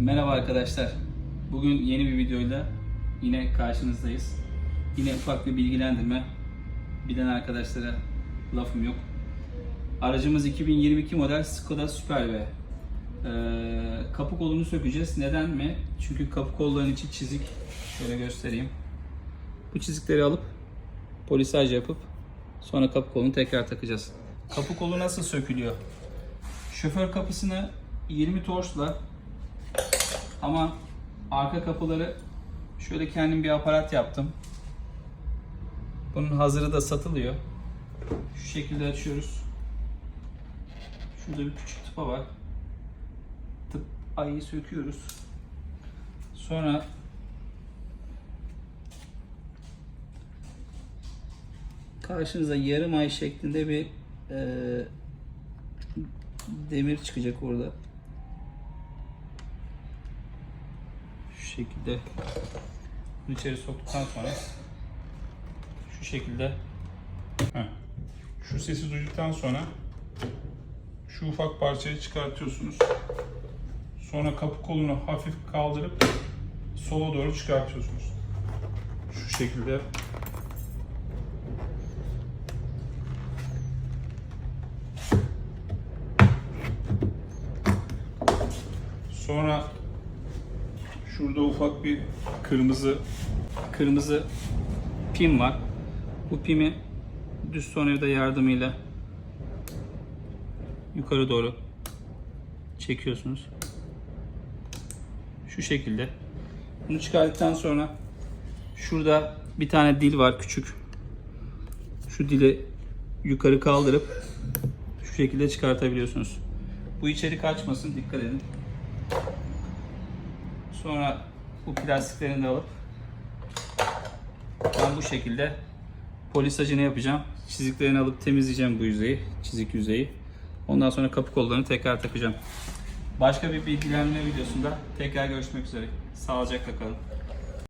Merhaba arkadaşlar. Bugün yeni bir videoyla yine karşınızdayız. Yine ufak bir bilgilendirme. Bilen arkadaşlara lafım yok. Aracımız 2022 model Skoda Superb. Ee, kapı kolunu sökeceğiz. Neden mi? Çünkü kapı kollarının içi çizik. Şöyle göstereyim. Bu çizikleri alıp polisaj yapıp sonra kapı kolunu tekrar takacağız. Kapı kolu nasıl sökülüyor? Şoför kapısını 20 torçla ama arka kapıları şöyle kendim bir aparat yaptım. Bunun hazırı da satılıyor. Şu şekilde açıyoruz. Şurada bir küçük tıpa var. Tıp ayı söküyoruz. Sonra karşınıza yarım ay şeklinde bir eee, demir çıkacak orada. Şekilde bunu içeri soktuktan sonra şu şekilde. Şu sesi duyduktan sonra şu ufak parçayı çıkartıyorsunuz. Sonra kapı kolunu hafif kaldırıp sola doğru çıkartıyorsunuz. Şu şekilde. Sonra şurada ufak bir kırmızı kırmızı pim var. Bu pimi düz sonevde yardımıyla yukarı doğru çekiyorsunuz. Şu şekilde. Bunu çıkardıktan sonra şurada bir tane dil var küçük. Şu dili yukarı kaldırıp şu şekilde çıkartabiliyorsunuz. Bu içeri kaçmasın dikkat edin. Sonra bu plastiklerini de alıp ben bu şekilde polisajını yapacağım. Çiziklerini alıp temizleyeceğim bu yüzeyi, çizik yüzeyi. Ondan sonra kapı kollarını tekrar takacağım. Başka bir bilgilenme videosunda tekrar görüşmek üzere. Sağlıcakla kalın.